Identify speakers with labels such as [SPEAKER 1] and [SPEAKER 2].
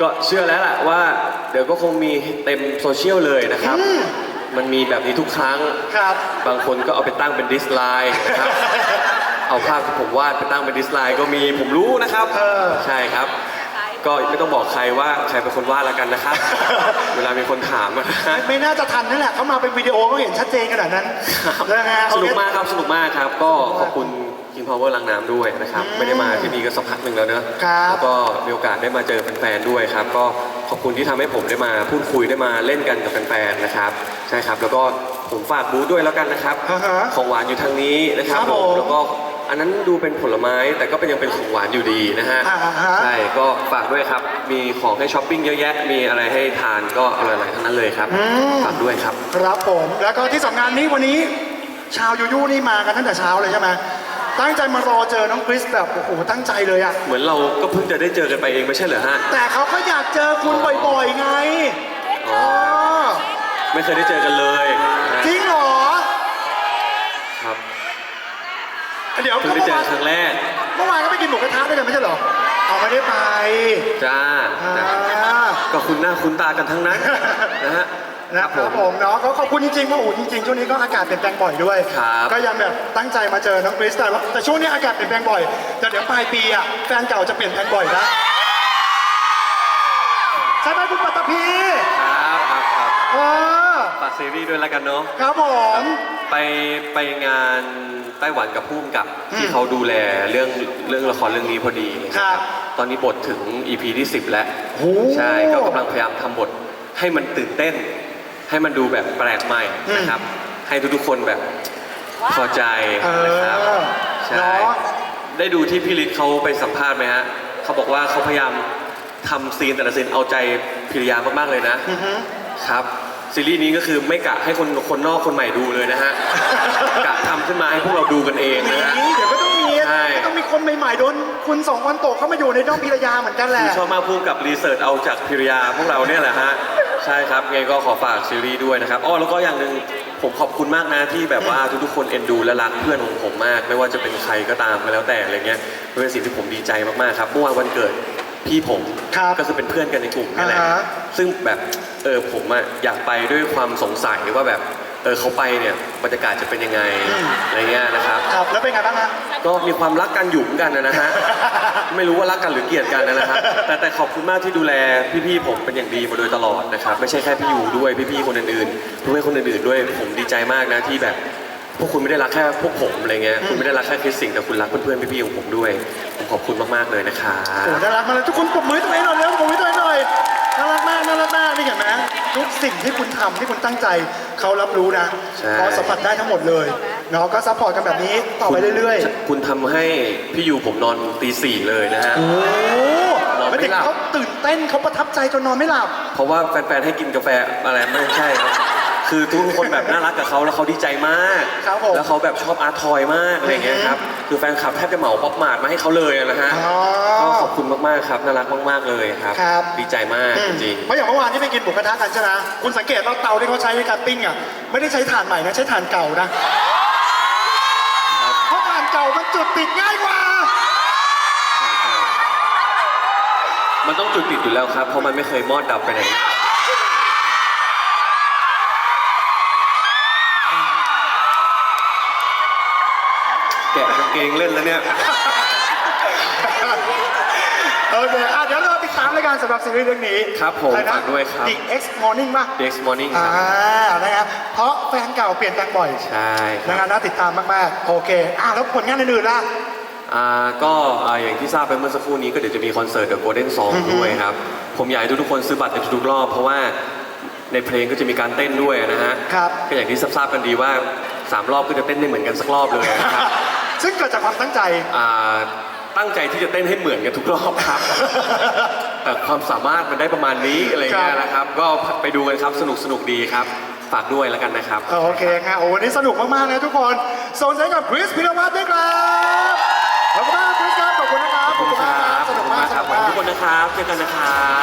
[SPEAKER 1] ก็เชื่อแล้วแหละว่า เดี๋ยวก็คงมีเต็มโซเชียลเลยนะครับ
[SPEAKER 2] อืม
[SPEAKER 1] มันมีแบบนี้ทุกครั้ง
[SPEAKER 2] ครับ
[SPEAKER 1] บางคนก็เอาไปตั้งเป็นดิสไลน์นะครับ เอาภาพที่ผมวาดไปตั้งเป็นดิสไลน์ก็มีผมรู้นะครับ
[SPEAKER 2] เออ
[SPEAKER 1] ใช่ครับ ก็ไม่ต้องบอกใครว่าใครเป็นคนวาดแล้วกันนะครับ เวลามีคนถามอะนะฮะ
[SPEAKER 2] ไม่น่าจะทันนั่นแหละเขามาเป็นวิดีโอก็เห็นชัดเจนขนาดนั้นนะฮะ
[SPEAKER 1] สนุก
[SPEAKER 2] โอเค
[SPEAKER 1] มากครับสนุกมากครับ ก็ขอบคุณ King Power ลังน้ำด้วยนะครับ
[SPEAKER 2] อืม
[SPEAKER 1] ไม่ได้มาที่นี่ก็สักพักหนึ่งแล้วเนอะ
[SPEAKER 2] ครับ
[SPEAKER 1] แล้วก็มีโอกาสได้มาเจอแฟนๆด้วยครับ ก็ขอบคุณที่ทำให้ผมได้มาพูดคุยได้มาเล่นกันกับแฟนๆนะครับ ใช่ครับ แล้วก็ผมฝากบูธด้วยแล้วกันนะครับ
[SPEAKER 2] อ่าฮะ
[SPEAKER 1] ของหวานอยู่ทางนี้นะครับ
[SPEAKER 2] ครับ
[SPEAKER 1] ผ
[SPEAKER 2] ผมม
[SPEAKER 1] แล้วก็อันนั้นดูเป็นผลไม้แต่ก็เป็นยังเป็นของหวานอยู่ดีนะฮะ
[SPEAKER 2] อ่าฮะ
[SPEAKER 1] ใช่ ก็ฝากด้วยครับ มีของให้ช้อปปิ้งเยอะแยะ มีอะไรให้ทานก็อร่อยๆทั้งนั้นเลยครับฝากด้วยครับ
[SPEAKER 2] ครับผมแล้วก็ที่สำคัญนี้วันนี้ ชาวยูยูนี่มากันตั้งแต่เช้าเลยใช่ไหม ตั้งใจมารอเจอน้องคริสแบบโอ้โหตั้งใจเลยอะ
[SPEAKER 1] เหมือนเราก็เพิ่งจะได้เจอกันไปเองไม่ใช่เหรอฮะ
[SPEAKER 2] แต่เขาก็อยากเจอคุณบ่อยๆไง
[SPEAKER 1] อ๋อไม่เคยได้เจอกันเลยนะ
[SPEAKER 2] จริงเหรอ
[SPEAKER 1] ครับ
[SPEAKER 2] เดี๋ยว
[SPEAKER 1] เพิ่งได้
[SPEAKER 2] เมื่
[SPEAKER 1] เจ
[SPEAKER 2] อ
[SPEAKER 1] อ
[SPEAKER 2] วาน
[SPEAKER 1] ครั้งแรก
[SPEAKER 2] เมื่อวานก็ไปกินหมูกระทะด้วยกันไม่ใช่เหรอเอาไม่ได้ไป
[SPEAKER 1] จ้า
[SPEAKER 2] อ่า
[SPEAKER 1] จ้าก็คุณหน้าคุณตากันทั้งนั้นนะฮะ
[SPEAKER 2] นะครับผมเนาะก็ขอบคุณจริงๆว่าโอ้โหจริงๆช่วงนี้ก็อากาศเปลี่ยนแปลงบ่อยด้วย
[SPEAKER 1] ครับ
[SPEAKER 2] ก็ยังแบบตั้งใจมาเจอน้องคริสแต่ว่าแต่ช่วงนี้อากาศเปลี่ยนแปลงบ่อยแต่เดี๋ยวปลายปีอะแฟนเก่าจะเปลี่ยนแปลงบ่อยนะใช่ไหมคุณปัตตภี
[SPEAKER 1] ครับครับครับ
[SPEAKER 2] เออ
[SPEAKER 1] ฝากซีรีส์ด้วยแล้วกันเนาะ
[SPEAKER 2] ครับผม
[SPEAKER 1] ไปไปงานไต้หวันกับผู้กำกับ
[SPEAKER 2] อืม
[SPEAKER 1] ที่เขาดูแลเรื่องเรื่องละครเรื่องนี้พอดี
[SPEAKER 2] ครับ
[SPEAKER 1] ตอนนี้บทถึง EP ที่ 10 แล้ว
[SPEAKER 2] โอ้
[SPEAKER 1] ใช่ก็กำลังพยายามทำบทให้มันตื่นเต้น ให้มันดูแบบแปลกใหม่นะครับ ให้ทุกๆคนแบบพอใจ
[SPEAKER 2] เอ
[SPEAKER 1] นะครับ
[SPEAKER 2] อ
[SPEAKER 1] ใช่
[SPEAKER 2] เนาะ
[SPEAKER 1] ได้ดูที่พี่ฤทธิ์เขาไปสัมภาษณ์ไหมฮะเขาบอกว่าเขาพยายามทำซีนแต่ละซีนเอาใจพิริยามากๆเลยนะ
[SPEAKER 2] อือฮึ
[SPEAKER 1] ครับ ซีรีส์นี้ก็คือไม่กะให้คนคนนอกคนใหม่ดูเลยนะฮะ กะทำขึ้นมาให้พวกเราดูกันเองนะฮะ
[SPEAKER 2] นี่เดี๋ยวก็ต้องมี
[SPEAKER 1] ใช่
[SPEAKER 2] ก็ต้องมีคนใหม่ๆโดนคุณสองวันโตเข้ามาอยู่ในด้อมพิรยาเหมือนกันแหละ
[SPEAKER 1] คือชอบมากพูดกับรีเสิร์ชเอาจากพิริยาพวกเราเนี่ยแหละฮะ ใช่ครับไงก็ขอฝากซีรีส์ด้วยนะครับอ้อแล้วก็อย่างหนึ่งผมขอบคุณมากนะที่แบบว่าทุกๆคนเอ็นดูและรักเพื่อนของผมมาก ไม่ว่าจะเป็นใครก็ตามก็แล้วแต่อะไรเงี้ยมันเป็นสิ่งที่ผมดีใจมากๆครับเมื่อวานวันเกิด พี่ผม
[SPEAKER 2] ครับ
[SPEAKER 1] ก็คือเป็นเพื่อนกันในกลุ่มนี่แหละ
[SPEAKER 2] อ่าฮะ
[SPEAKER 1] ซึ่งแบบเออผมอะอยากไปด้วยความสงสัยว่าแบบเออเขาไปเนี่ยบรรยากาศจะเป็นยังไง
[SPEAKER 2] อืม
[SPEAKER 1] อะไรเงี้ยนะครับ
[SPEAKER 2] ครับแล้วเป็นไงบ้างฮะ
[SPEAKER 1] ก็มีความรักกันอยู่เหมือนกันนะฮะ ไม่รู้ว่ารักกันหรือเกลียดกันนะครับแต่แต่ขอบคุณมากที่ดูแลพี่ๆผมเป็นอย่างดีมาโดยตลอดนะครับ ไม่ใช่แค่พี่ยูด้วยพี่ๆคนอื่นๆเพื่อนคนอื่นๆด้วย ผมดีใจมากนะที่แบบ พวกคุณไม่ได้รักแค่พวกผมอะไรเงี้ยคุณไม่ได้รักแค่คริสสิงห์แต่คุณรักเพื่อนๆพี่ๆของผมด้วยผมขอบคุณมากๆเลยนะครั
[SPEAKER 2] โอ้
[SPEAKER 1] บ
[SPEAKER 2] น่ารักมากเลยทุกคนปรบมือให้ตัวเองหน่อยเร็วปรบมือให้ตัวเองหน่อยน่ารักมากน่ารักมากนี่เห็นไหมทุกสิ่งที่คุณทำที่คุณตั้งใจเขารับรู้นะ
[SPEAKER 1] ใช่
[SPEAKER 2] เขาสัมผัสได้ทั้งหมดเลยเนาะก็ซัพพอร์ตกันแบบนี้ต่อไปเรื่อย
[SPEAKER 1] คุณทำให้พี่ยูผมนอนตีสี่เลยนะฮะ
[SPEAKER 2] ๆโอ้
[SPEAKER 1] นอนไม่
[SPEAKER 2] ไม่ถึง
[SPEAKER 1] หลับ
[SPEAKER 2] เขาตื่นเต้นเขาประทับใจจนนอนไม่หลับ
[SPEAKER 1] เพราะว่าแฟนๆให้กินกาแฟอะไรไม่ใช่ครับ คือทุกคนแบบน่ารักกับเขาแล้วเขาดีใจมาก
[SPEAKER 2] ครับผม
[SPEAKER 1] แล้วเขาแบบชอบอาร์ตทอยมากอะไรอย่างเงี้ยครับ คือแฟนคลับแทบจะเหมาป๊อปมาร์ทมาให้เขาเลยนะฮะ
[SPEAKER 2] อ๋อ
[SPEAKER 1] ก็ขอบคุณมากๆครับน่ารักมากๆเลยครับ
[SPEAKER 2] ครับ
[SPEAKER 1] ดีใจมาก
[SPEAKER 2] อื
[SPEAKER 1] จ
[SPEAKER 2] ม
[SPEAKER 1] ริง
[SPEAKER 2] เพราะอย่างเมื่อวานที่ไปกินหมูกระทะกันใช่ไหมคุณสังเกตว่าเตาที่เขาใช้ในการปิ้งอะไม่ได้ใช้ถ่านใหม่นะใช้ถ่านเก่านะ
[SPEAKER 1] ๆครับ
[SPEAKER 2] เพราะถ่านเก่ามันจุดติดง่ายกว่า
[SPEAKER 1] มันต้องจุดติดอยู่แล้วครับ เพราะมันไม่เคยมอดดับไปไหน แกะกางเกงเล่นแล้วเนี่ย
[SPEAKER 2] โอเคอะเดี๋ยวเราติดตามรายการสำหรับซีรีส์เรื่องนี้
[SPEAKER 1] ครับผม
[SPEAKER 2] อะไรนะ
[SPEAKER 1] ฝากด้วยครับ
[SPEAKER 2] The X Morning ป่ะ
[SPEAKER 1] The X Morning ค
[SPEAKER 2] อ่า
[SPEAKER 1] รับ
[SPEAKER 2] นะครับเพราะแฟนเก่าเปลี่ยนแปลงบ่อย
[SPEAKER 1] ใช่ค
[SPEAKER 2] นะ
[SPEAKER 1] รับ
[SPEAKER 2] งานน่าติดตามมากๆ โอเคอะแล้วผลงานอื่นๆล่ะ
[SPEAKER 1] อ่าก็อ่าอย่างที่ทราบไปเมื่อสักครู่นี้ก็เดี๋ยวจะมีคอนเสิร์ตกับ Golden Song
[SPEAKER 2] อือฮึ
[SPEAKER 1] ด้วยครับ ผมอยากให้ทุกๆคนซื้อบัตรในทุกๆรอบ เพราะว่าในเพลงก็จะมีการเต้นด้วยนะฮะ
[SPEAKER 2] ครับ
[SPEAKER 1] ก็อย่างที่ทราบๆกันดีว่า3รอบก็จะเต้นได้เหมือนกันสักรอบเลยนะครับ
[SPEAKER 2] ซึ่งเกิดจากความตั้งใจ
[SPEAKER 1] อ่าตั้งใจที่จะเต้นให้เหมือนกันทุกรอบครับ แต่ความสามารถมันได้ประมาณนี้อะไรเงี้ยนะครับ ก็ไปดูกันครับสนุกสนุกดีครับ ฝากด้วยแล้วกันนะครับ
[SPEAKER 2] โอเคครับโอ้วันนี้สนุกมากๆนะทุกคนส่งเสียงกับคริสพิรวัตรด้วยครับขอบคุณมากคริสครับขอบคุณนะครับ
[SPEAKER 1] ขอบคุณค
[SPEAKER 2] มาก
[SPEAKER 1] รับ
[SPEAKER 2] สนุกมากส
[SPEAKER 1] ขอ
[SPEAKER 2] นุ
[SPEAKER 1] บ
[SPEAKER 2] ก
[SPEAKER 1] คุณทุก
[SPEAKER 2] มาก
[SPEAKER 1] คนนะครับเจอกันนะครับ